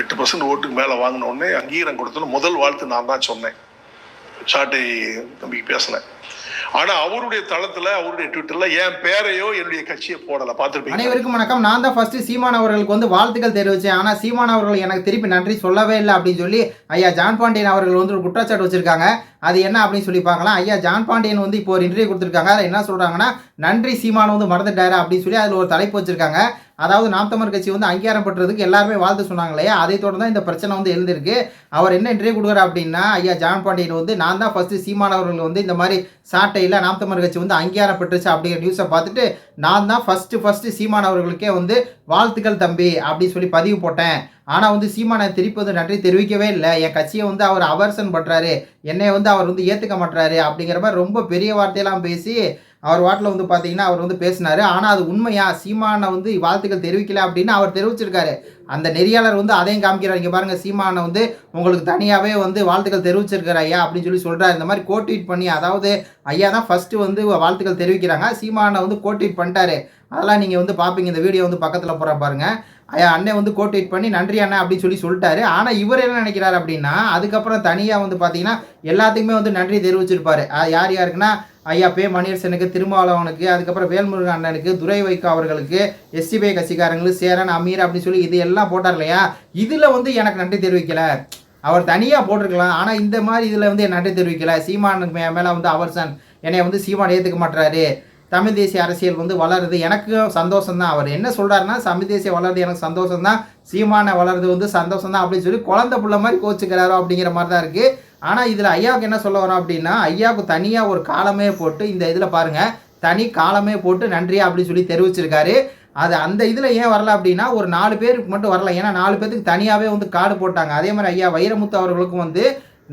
எட்டு பர்சன்ட் ஓட்டுக்கு மேலே வாங்கினோடனே அங்கீகாரம் கொடுத்தோன்னு முதல் வாழ்த்து நான் தான் சொன்னேன். சாட்டை தம்பிக்கு பேசினேன் ஆனா அவருடைய தளத்துல அவருடைய ட்விட்டர்ல என் பேரையோ என்னுடைய கட்சியை போடல. பார்த்துருப்பீங்க அனைவருக்கும் வணக்கம். நான் தான் ஃபர்ஸ்ட் சீமான் அவர்களுக்கு வந்து வாழ்த்துக்கள் தெரிவிச்சேன். ஆனால் சீமான் அவர்கள் எனக்கு திருப்பி நன்றி சொல்லவே இல்லை அப்படின்னு சொல்லி ஐயா ஜான் பாண்டியன் அவர்கள் வந்து ஒரு குற்றச்சாட்டு வச்சிருக்காங்க. அது என்ன அப்படின்னு சொல்லி பார்க்கலாம். ஐயா ஜான் பாண்டியன் வந்து இப்போ ஒரு இன்டர்வியூ கொடுத்துருக்காங்க. அதில் என்ன சொல்கிறாங்கன்னா நன்றி சீமான் வந்து மறந்துட்டாரு அப்படின்னு சொல்லி அதில் ஒரு தலைப்பு வச்சிருக்காங்க. அதாவது நாம் தமிழர் கட்சி வந்து அங்கீகாரம் பெற்றதுக்கு எல்லாருமே வாழ்த்து சொன்னாங்க இல்லையா அதை தொடர்ந்து தான் இந்த பிரச்சனை வந்து எழுந்திருக்கு. அவர் என்ன இன்டர்வியூ கொடுக்குறாரு அப்படின்னா ஐயா ஜான் பாண்டியன் வந்து நான் தான் ஃபர்ஸ்ட் சீமான் அவர்கள் வந்து இந்த மாதிரி சாட்டையில் நாம் தமிழர் கட்சி வந்து அங்கீகாரம் பெற்றுச்சு அப்படிங்கிற நியூஸை பார்த்துட்டு நான் தான் ஃபஸ்ட்டு ஃபஸ்ட்டு சீமான் அவர்களுக்கே வந்து வாழ்த்துக்கள் தம்பி அப்படின்னு சொல்லி பதிவு போட்டேன். ஆனால் வந்து சீமானை திருப்பி வந்து நன்றி தெரிவிக்கவே இல்லை. என் கட்சியை வந்து அவர் அவர்சன் பண்ணுறாரு என்னை வந்து அவர் வந்து ஏற்றுக்க மாட்டுறாரு அப்படிங்கிற மாதிரி ரொம்ப பெரிய வார்த்தையெல்லாம் பேசி அவர் வாட்டில் வந்து பார்த்தீங்கன்னா அவர் வந்து பேசினாரு. ஆனால் அது உண்மையா? சீமானை வந்து வாழ்த்துக்கள் தெரிவிக்கல அப்படின்னு அவர் தெரிவிச்சிருக்காரு. அந்த நெறியாளர் வந்து அதையும் காமிக்கிறார். இங்கே பாருங்கள் சீமானை வந்து உங்களுக்கு தனியாகவே வந்து வாழ்த்துக்கள் தெரிவிச்சிருக்காரு ஐயா அப்படின்னு சொல்லி சொல்கிறார் இந்த மாதிரி கோட்வீட் பண்ணி அதாவது ஐயா தான் ஃபஸ்ட்டு வந்து வாழ்த்துக்கள் தெரிவிக்கிறாங்க. சீமானை வந்து கோட்வீட் பண்ணிட்டாரு. அதெல்லாம் நீங்கள் வந்து பார்ப்பீங்க இந்த வீடியோ வந்து பக்கத்தில் போகிற பாருங்க. ஐயா அண்ணன் வந்து கோட்டேட் பண்ணி நன்றி அண்ணன் அப்படின்னு சொல்லி சொல்லிட்டாரு. ஆனால் இவர் என்ன நினைக்கிறாரு அப்படின்னா அதுக்கப்புறம் தனியாக வந்து பார்த்தீங்கன்னா எல்லாத்துக்குமே வந்து நன்றி தெரிவிச்சிருப்பாரு. யார் யாருக்குன்னா ஐயா பே மணியரசனுக்கு திருமாவளவனுக்கு அதுக்கப்புறம் வேல்முருகன் அண்ணனுக்கு துரை வைகோ அவர்களுக்கு எஸ்டிபிஐ கட்சிக்காரங்களுக்கு சேரன் அமீர் அப்படின்னு சொல்லி இது எல்லாம் போட்டார் இல்லையா? இதில் வந்து எனக்கு நன்றி தெரிவிக்கல. அவர் தனியாக போட்டிருக்கலாம். ஆனால் இந்த மாதிரி இதில் வந்து நன்றி தெரிவிக்கல. சீமானுக்கு மே மேலே வந்து அவர்சன் என்னை வந்து சீமான் ஏற்றுக்க மாட்டுறாரு தமிழ் தேசிய அரசியல் வந்து வளருது. எனக்கும் சந்தோஷம்தான். அவர் என்ன சொல்கிறாருன்னா தமிழ் தேசிய வளருது எனக்கு சந்தோஷம் தான் சீமானை வளருது வந்து சந்தோஷம் தான் அப்படின்னு சொல்லி குழந்தை பிள்ளை மாதிரி கோச்சுக்கிறாரோ அப்படிங்கிற மாதிரி தான் இருக்குது ஆனால் இதில் ஐயாவுக்கு என்ன சொல்ல வரோம் அப்படின்னா ஐயாவுக்கு தனியாக ஒரு காலமே போட்டு இந்த இதில் பாருங்கள் தனி காலமே போட்டு நன்றியா? அப்படின்னு சொல்லி தெரிவிச்சிருக்காரு. அது அந்த இதில் ஏன் வரல அப்படின்னா ஒரு நாலு பேருக்கு மட்டும் வரல. ஏன்னா நாலு பேருக்கு தனியாகவே வந்து கார்டு போட்டாங்க. அதே மாதிரி ஐயா வைரமுத்து அவர்களுக்கும் வந்து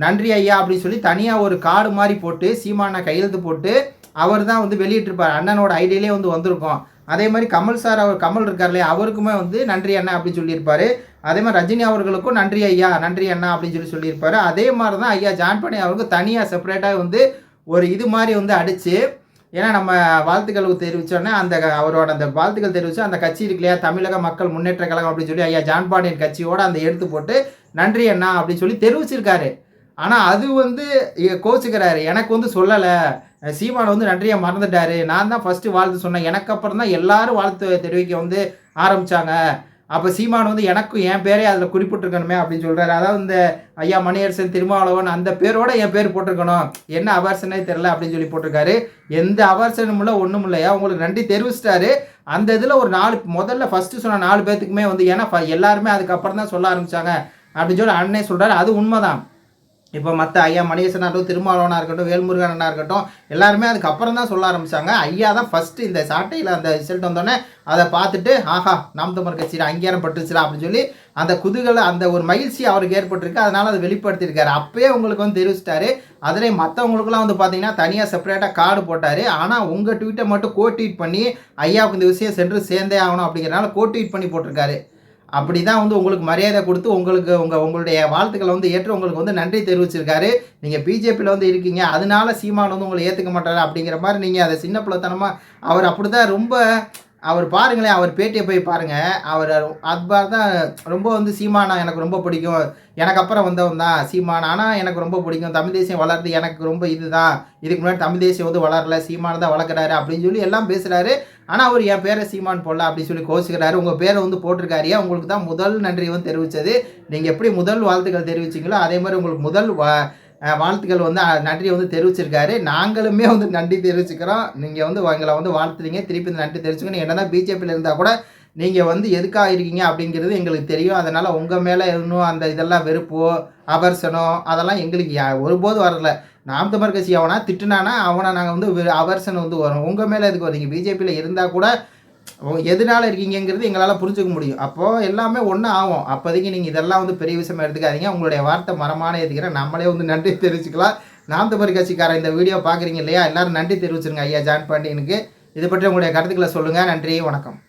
நன்றி ஐயா அப்படின்னு சொல்லி தனியாக ஒரு கார்டு மாதிரி போட்டு சீமான கையெழுத்து போட்டு அவர் தான் வந்து வெளியிட்டிருப்பார். அண்ணனோட ஐடியிலே வந்து வந்திருக்கும். அதே மாதிரி கமல் சார் அவர் கமல் இருக்கார் இல்லையா அவருக்குமே வந்து நன்றி அண்ணா அப்படின்னு சொல்லியிருப்பாரு. அதே மாதிரி ரஜினி அவர்களுக்கும் நன்றி ஐயா நன்றி அண்ணா அப்படின்னு சொல்லி சொல்லியிருப்பாரு. அதே மாதிரி தான் ஐயா ஜான் பண்ணி அவருக்கு தனியாக செப்பரேட்டாக வந்து ஒரு இது மாதிரி வந்து அடித்து ஏன்னா நம்ம வாழ்த்துக்கள் தெரிவித்தோன்னே அந்த அவரோட அந்த வாழ்த்துக்கள் தெரிவித்து அந்த கட்சி இருக்கு இல்லையா தமிழக மக்கள் முன்னேற்ற கழகம் அப்படின்னு சொல்லி ஐயா ஜான்பாண்டியன் கட்சியோட அந்த எடுத்து போட்டு நன்றி அண்ணா அப்படின்னு சொல்லி தெரிவிச்சிருக்காரு. ஆனால் அது வந்து கோச்சுக்கிறாரு. எனக்கு வந்து சொல்லலை. சீமான் வந்து நன்றியை மறந்துட்டாரு. நான் தான் ஃபஸ்ட்டு வாழ்த்து சொன்னேன். எனக்கு அப்புறம் தான் எல்லாரும் வாழ்த்து தெரிவிக்க வந்து ஆரம்பித்தாங்க அப்போ சீமான் வந்து எனக்கும் என் பேரே அதில் குறிப்பிட்டிருக்கணுமே அப்படின்னு சொல்கிறாரு அதாவது இந்த ஐயா மணியரசன் திருமாவளவன் அந்த பேரோட என் பேர் போட்டிருக்கணும். என்ன அவர்சனே தெரில அப்படின்னு சொல்லி போட்டிருக்காரு. எந்த அவர்சனும் இல்லை ஒன்றும் இல்லையா? உங்களுக்கு நன்றி தெரிவிச்சிட்டாரு. அந்த இதில் ஒரு நாலு முதல்ல ஃபஸ்ட்டு சொன்ன நாலு பேர்த்துக்குமே வந்து ஏன்னா எல்லாருமே அதுக்கப்புறம் தான் சொல்ல ஆரம்பித்தாங்க அப்படின்னு சொல்லி அண்ணே சொல்கிறாரு அது உண்மைதான். இப்போ மற்ற ஐயா மணியேசனாக இருக்கட்டும் திருமாவளவனாக இருக்கட்டும் வேல்முருகனாக இருக்கட்டும் எல்லாருமே அதுக்கப்புறம் தான் சொல்ல ஆரம்பித்தாங்க ஐயா தான் ஃபஸ்ட்டு இந்த சாட்டையில் அந்த ரிசல்ட் வந்தோடனே அதை பார்த்துட்டு ஆஹா நாம் தமிழ் கட்சியில் அங்கீகாரம் பட்டுச்சுடா அப்படின்னு சொல்லி அந்த குதூகல அந்த ஒரு மகிழ்ச்சி அவருக்கு ஏற்பட்டிருக்கு. அதனால் அதை வெளிப்படுத்தியிருக்காரு. அப்பயே உங்களுக்கு வந்து தெரிவிச்சிட்டாரு. அதிலே மற்றவங்களுக்குலாம் வந்து பார்த்தீங்கன்னா தனியாக செப்பரேட்டாக கார்டு போட்டார். ஆனால் உங்கள் ட்வீட்டை மட்டும் கோ ட்வீட் பண்ணி ஐயாவுக்கு இந்த விஷயம் சென்று சேர்ந்தே ஆகணும் அப்படிங்கிறனால கோ ட்வீட் பண்ணி போட்டிருக்காரு. அப்படி தான் வந்து உங்களுக்கு மரியாதை கொடுத்து உங்களுக்கு உங்கள் உங்களுடைய வாழ்த்துக்களை வந்து ஏற்று உங்களுக்கு வந்து நன்றி தெரிவிச்சிருக்காரு. நீங்கள் பிஜேபியில் வந்து இருக்கீங்க. அதனால சீமான் வந்து உங்களை ஏற்றுக்க மாட்டாரு அப்படிங்கிற மாதிரி நீங்கள் அதை சின்ன பிள்ளைத்தனமாக அவர் அப்படி தான் ரொம்ப அவர் பாருங்களேன் அவர் பேட்டியை போய் பாருங்கள் அவர் அக்பார் தான் ரொம்ப வந்து சீமானா எனக்கு ரொம்ப பிடிக்கும். எனக்கு அப்புறம் வந்தவன் தான் சீமான். ஆனால் எனக்கு ரொம்ப பிடிக்கும். தமிழ் தேசியம் வளருது எனக்கு ரொம்ப இதுதான். இதுக்கு முன்னாடி தமிழ் தேசியம் வந்து வளரல சீமான் தான் வளர்க்குறாரு அப்படின்னு சொல்லி எல்லாம் பேசுகிறாரு ஆனால் அவர் என் பேரை சீமான் போடல அப்படின்னு சொல்லி கோச்சிக்கிறாரு. உங்கள் பேரை வந்து போட்டிருக்காரியா உங்களுக்கு தான் முதல் நன்றி வந்து தெரிவித்தது நீங்கள் எப்படி முதல் வாழ்த்துக்கள் தெரிவிச்சிங்களோ அதே மாதிரி உங்களுக்கு முதல் வா வாழ்த்துக்கள் வந்து நன்றி நன்றியை வந்து தெரிவிச்சிருக்காரு. நாங்களுமே வந்து நன்றி தெரிவிச்சுக்கிறோம். நீங்கள் வந்து எங்களை வந்து வாழ்த்துறீங்க. திருப்பி இந்த நன்றி தெரிவிச்சுக்கணும் என்ன தான் பிஜேபியில் இருந்தால் கூட நீங்கள் வந்து எதுக்காக இருக்கீங்க அப்படிங்கிறது எங்களுக்கு தெரியும். அதனால் உங்கள் மேலே இன்னும் அந்த இதெல்லாம் வெறுப்போ அபர்சனோ அதெல்லாம் எங்களுக்கு யா- வரல. நாம் தமிழ் கட்சி அவனா திட்டுனானா அவனை நாங்கள் வந்து அவர்சன் வந்து வரும். உங்கள் மேலே எதுக்கு வரீங்க பிஜேபியில் இருந்தால் கூட எதனால இருக்கீங்கங்கிறது எங்களால் புரிஞ்சுக்க முடியும். அப்போது எல்லாமே ஒன்று ஆகும். அப்போதைக்கு நீங்கள் இதெல்லாம் வந்து பெரிய விஷயமா எடுத்துக்காதீங்க. உங்களுடைய வார்த்தை மரமான ஏற்றுக்கிறேன் நம்மளே வந்து நன்றி தெரிவிச்சுக்கலாம். நாம் தமிழ் கட்சிக்காரன் இந்த வீடியோ பார்க்குறீங்க இல்லையா? எல்லாரும் நன்றி தெரிவிச்சிருங்க. ஐயா ஜான் பாண்டியனுக்கு. இது பற்றி உங்களுடைய கருத்துக்களை சொல்லுங்கள் நன்றி வணக்கம்.